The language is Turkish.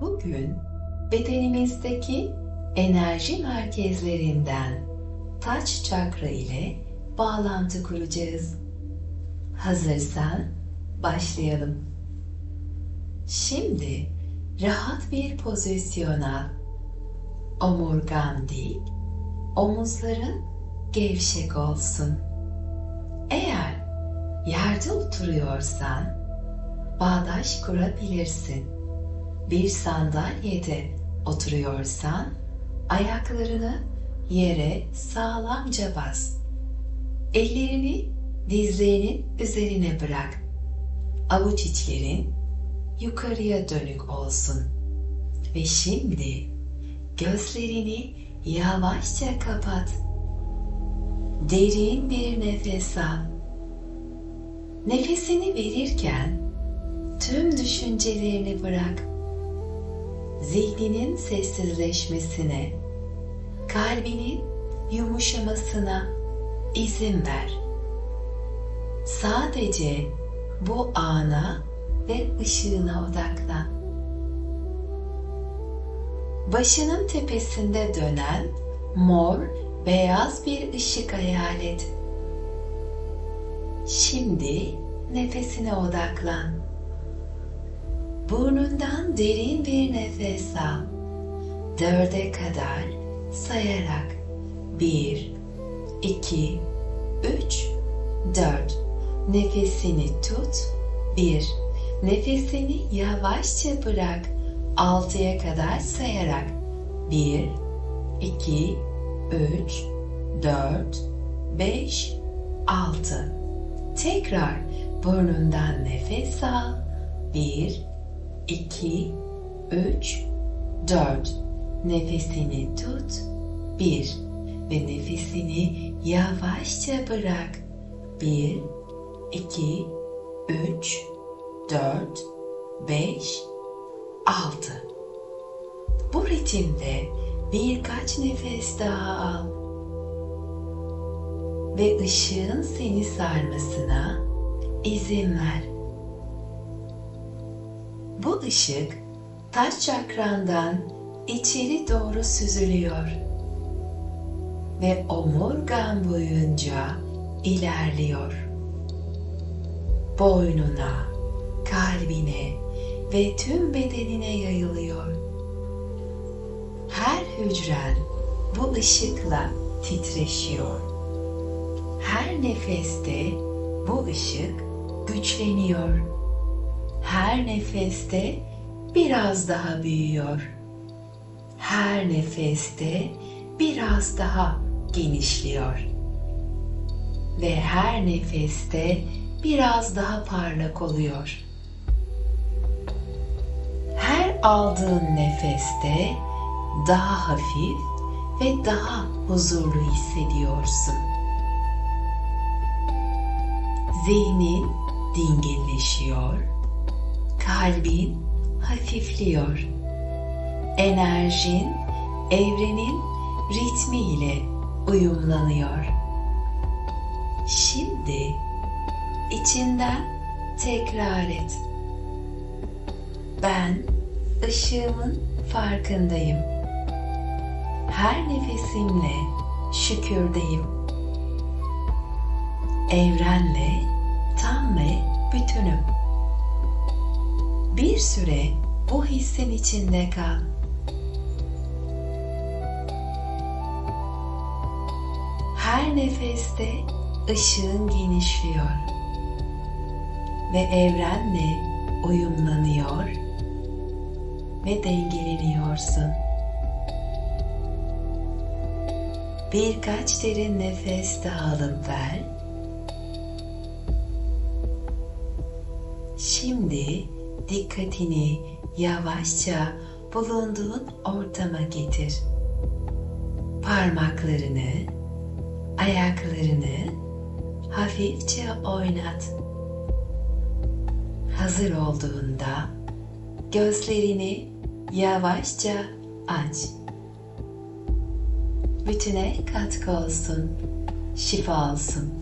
Bugün bedenimizdeki enerji merkezlerinden taç çakra ile bağlantı kuracağız. Hazırsan başlayalım. Şimdi rahat bir pozisyon al. Omurgan dik, omuzların gevşek olsun. Eğer yerde oturuyorsan bağdaş kurabilirsin. Bir sandalyede oturuyorsan ayaklarını yere sağlamca bas. Ellerini dizlerinin üzerine bırak. Avuç içlerin yukarıya dönük olsun. Ve şimdi gözlerini yavaşça kapat. Derin bir nefes al. Nefesini verirken tüm düşüncelerini bırak. Zihninin sessizleşmesine, kalbinin yumuşamasına izin ver. Sadece bu ana ve ışığına odaklan. Başının tepesinde dönen mor beyaz bir ışık hayal et. Şimdi nefesine odaklan. Burnundan derin bir nefes al. Dörde kadar sayarak. Bir, iki, üç, dört. Nefesini tut. Bir. Nefesini yavaşça bırak. Altıya kadar sayarak. Bir, iki, üç, dört, beş, altı. Tekrar burnundan nefes al. Bir, iki, üç, dört. Nefesini tut. Bir ve nefesini yavaşça bırak. Bir, iki, üç, dört, beş, altı. Bu ritimde birkaç nefes daha al. Ve ışığın seni sarmasına izin ver. Bu ışık taş çakrandan içeri doğru süzülüyor ve omurgan boyunca ilerliyor. Boynuna, kalbine ve tüm bedenine yayılıyor. Her hücren bu ışıkla titreşiyor. Her nefeste bu ışık güçleniyor. Her nefeste biraz daha büyüyor. Her nefeste biraz daha genişliyor. Ve her nefeste biraz daha parlak oluyor. Her aldığın nefeste daha hafif ve daha huzurlu hissediyorsun. Zihnin dinginleşiyor, kalbin hafifliyor. Enerjin evrenin ritmi ile uyumlanıyor. Şimdi içinden tekrar et. Ben ışığımın farkındayım. Her nefesimle şükürdeyim. Evrenle tam ve bütünüm. Bir süre bu hissin içinde kal. Her nefeste ışığın genişliyor ve evrenle uyumlanıyor ve dengeleniyorsun. Birkaç derin nefes daha alıp ver. Şimdi dikkatini yavaşça bulunduğun ortama getir. Parmaklarını, ayaklarını hafifçe oynat. Hazır olduğunda gözlerini yavaşça aç. Bütüne katkı olsun, şifa olsun.